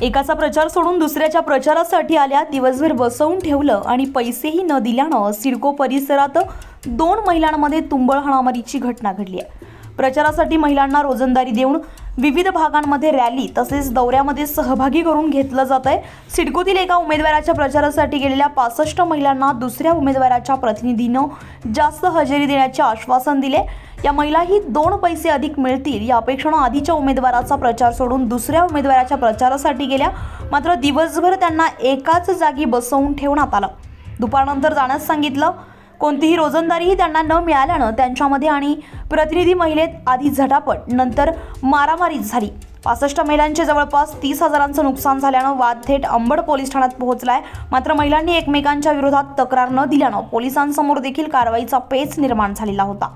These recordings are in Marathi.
एकाचा प्रचार सोडून दुसऱ्याच्या प्रचारासाठी आल्या. दिवसभर बसवून ठेवलं आणि पैसेही न दिल्यानं सिडको परिसरात दोन महिलांमध्ये तुंबळ हाणामारीची घटना घडली आहे. प्रचारासाठी महिलांना रोजंदारी देऊन विविध भागांमध्ये रॅली तसेच दौऱ्यामध्ये सहभागी करून घेतलं जात आहे. सिडकोतील एका उमेदवाराच्या प्रचारासाठी गेलेल्या पासष्ट महिलांना दुसऱ्या उमेदवाराच्या प्रतिनिधीनं जास्त हजेरी देण्याचे आश्वासन दिले. या महिलाही दोन पैसे अधिक मिळतील या अपेक्षेनं आधीच्या उमेदवाराचा प्रचार सोडून दुसऱ्या उमेदवाराच्या प्रचारासाठी गेल्या. मात्र दिवसभर त्यांना एकाच जागी बसवून ठेवण्यात आलं. दुपारनंतर जाण्यास सांगितलं. कोणतीही रोजंदारीही त्यांना न मिळाल्यानं त्यांच्यामध्ये आणि प्रतिनिधी महिलेत आधी झटापट नंतर मारामारी झाली. पासष्ट महिलांचे जवळपास तीस हजारांचं नुकसान झाल्यानं वाद थेट अंबड पोलीस ठाण्यात पोहोचलाय. मात्र महिलांनी एकमेकांच्या विरोधात तक्रार न दिल्यानं पोलिसांसमोर देखील कारवाईचा पेच निर्माण झालेला होता.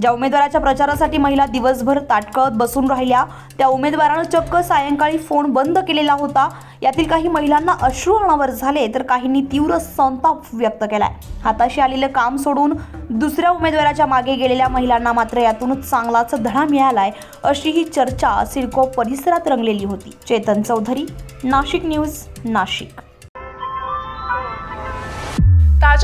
ज्या उमेदवाराच्या प्रचारासाठी महिला दिवसभर ताटकळत बसून राहिल्या त्या उमेदवारानं चक्क सायंकाळी फोन बंद केलेला होता. यातील काही महिलांना अश्रू अनावर झाले तर काहींनी तीव्र संताप व्यक्त केलाय. हाताशी आलेलं काम सोडून दुसऱ्या उमेदवाराच्या मागे गेलेल्या महिलांना मात्र यातून चांगलाच धडा मिळालाय अशी ही चर्चा सिडको परिसरात रंगलेली होती. चेतन चौधरी नाशिक न्यूज नाशिक.